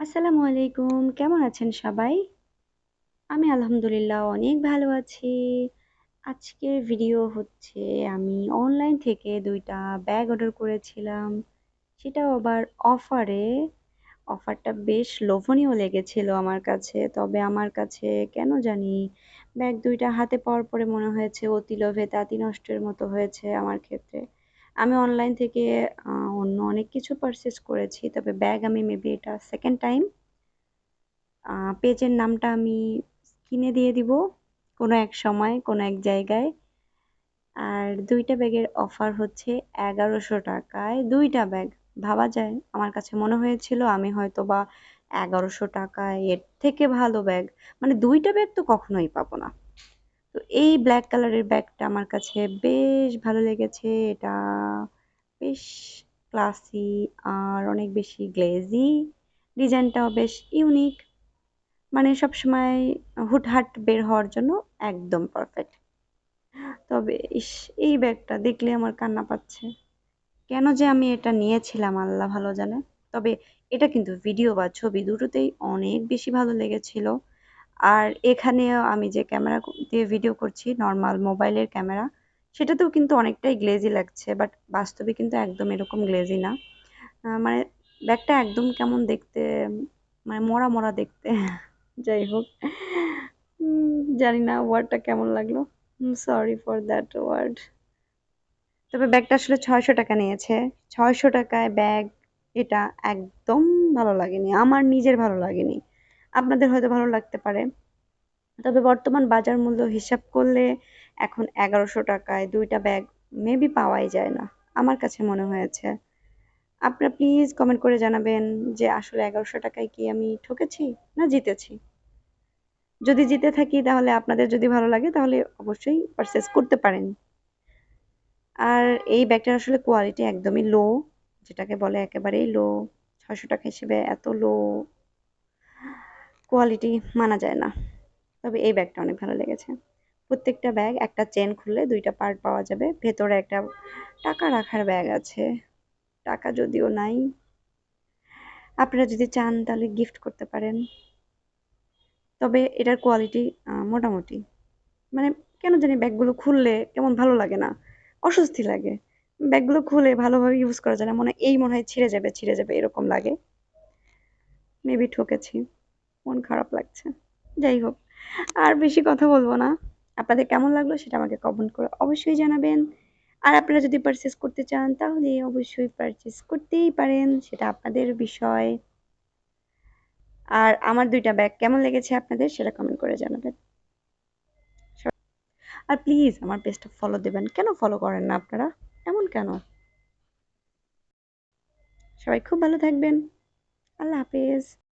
আসসালামু আলাইকুম। কেমন আছেন সবাই? আমি আলহামদুলিল্লাহ অনেক ভালো আছি। আজকের ভিডিও হচ্ছে আমি অনলাইন থেকে দুইটা ব্যাগ অর্ডার করেছিলাম। সেটাও আবার অফারে। অফারটা বেশ লোভনীয় লেগেছিল আমার কাছে। তবে আমার কাছে কেন জানি ব্যাগ দুইটা হাতে পাওয়ার পরে মনে হয়েছে অতি লোভে তাঁতি নষ্টের মতো হয়েছে আমার ক্ষেত্রে। আমি অনলাইন থেকে অন্য অনেক কিছু পারচেজ করেছি। তবে ব্যাগ আমি মেবি এটা সেকেন্ড টাইম। পেজের নামটা আমি কিনে দিয়ে দিব কোনো এক সময়, কোনো এক জায়গায়। আর দুইটা ব্যাগের অফার হচ্ছে এগারোশো টাকায় দুইটা ব্যাগ। ভাবা যায়? আমার কাছে মনে হয়েছিল আমি হয়তো বা এগারোশো টাকায় এর থেকে ভালো ব্যাগ মানে দুইটা ব্যাগ তো কখনোই পাবো না। তো এই ব্ল্যাক কালারের ব্যাগটা আমার কাছে বেশ ভালো লেগেছে। এটা বেশ ক্লাসি আর অনেক বেশি গ্লেজি। ডিজাইনটাও বেশ ইউনিক। মানে সবসময় হুটহাট বের হওয়ার জন্য একদম পারফেক্ট। তবে ইস! এই ব্যাগটা দেখলে আমার কান্না পাচ্ছে। কেন যে আমি এটা নিয়েছিলাম আল্লাহ ভালো জানে। তবে এটা কিন্তু ভিডিও বা ছবি দুটোতেই অনেক বেশি ভালো লেগেছিল। আর এখানেও আমি যে ক্যামেরা দিয়ে ভিডিও করছি নর্মাল মোবাইলের ক্যামেরা, সেটাতেও কিন্তু অনেকটাই গ্লেজি লাগছে। বাট বাস্তবে কিন্তু একদম এরকম গ্লেজি না। মানে ব্যাগটা একদম কেমন দেখতে মানে মরা, মরা দেখতে। যাই হোক। জানি না ওয়ার্ডটা কেমন লাগল। Sorry for that word. তবে ব্যাগটা আসলে ৳৬০০ নিয়েছে। ছয়শো টাকায় ব্যাগ এটা একদম ভালো লাগেনি। আমার নিজের ভালো লাগেনি। আপনাদের হয়তো ভালো লাগতে পারে। তবে বর্তমান বাজার মূল্য হিসাব করলে এখন ৳১১০০ য় ২ টা ব্যাগ মেবি পাওয়াই যায় না। আমার কাছে মনে হয়েছে। আপনারা প্লিজ কমেন্ট করে জানাবেন যে আসলে এগারোশো টাকায় কি আমি ঠকেছি না জিতেছি? যদি জিতে থাকি তাহলে আপনাদের যদি ভালো লাগে তাহলে অবশ্যই পারচেস করতে পারেন। আর এই ব্যাগটার আসলে কোয়ালিটি একদমই লো। যেটাকে বলে একেবারেই লো। ৳৬০০ হিসেবে এত লো কোয়ালিটি মানা যায় না। তবে এই ব্যাগটা অনেক ভালো লেগেছে। প্রত্যেকটা ব্যাগ একটা চেন খুললে দুইটা পার্ট পাওয়া যাবে। ভেতরে একটা টাকা রাখার ব্যাগ আছে। টাকা যদিও নাই। আপনারা যদি চান তাহলে গিফট করতে পারেন। তবে এটার কোয়ালিটি মোটামুটি। মানে কেন জানি ব্যাগগুলো খুললে কেমন ভালো লাগে না। অস্বস্তি লাগে। ব্যাগগুলো খুলে ভালোভাবে ইউজ করা যায় না। মনে এই মনে হয় ছিঁড়ে যাবে, ছিঁড়ে যাবে এরকম লাগে। মেবি ঠকেছি। মন খারাপ লাগছে। যাই হোক। আর বেশি কথা বলব না। আপনাদের কেমন লাগল সেটা আমাকে কমেন্ট করে অবশ্যই জানাবেন। আর আপনারা যদি পারচেজ করতে চান, তাহলে অবশ্যই পারচেজ করতেই পারেন। সেটা আপনাদের বিষয়। আর আমার ২ টা ব্যাগ কেমন লেগেছে আপনাদের সেটা কমেন্ট করে জানাবেন। আর প্লিজ আমার পেজটা ফলো দিবেন। কেন ফলো করেন না আপনারা? এমন কেন? সবাই খুব ভালো থাকবেন। আল্লাহ হাফেজ।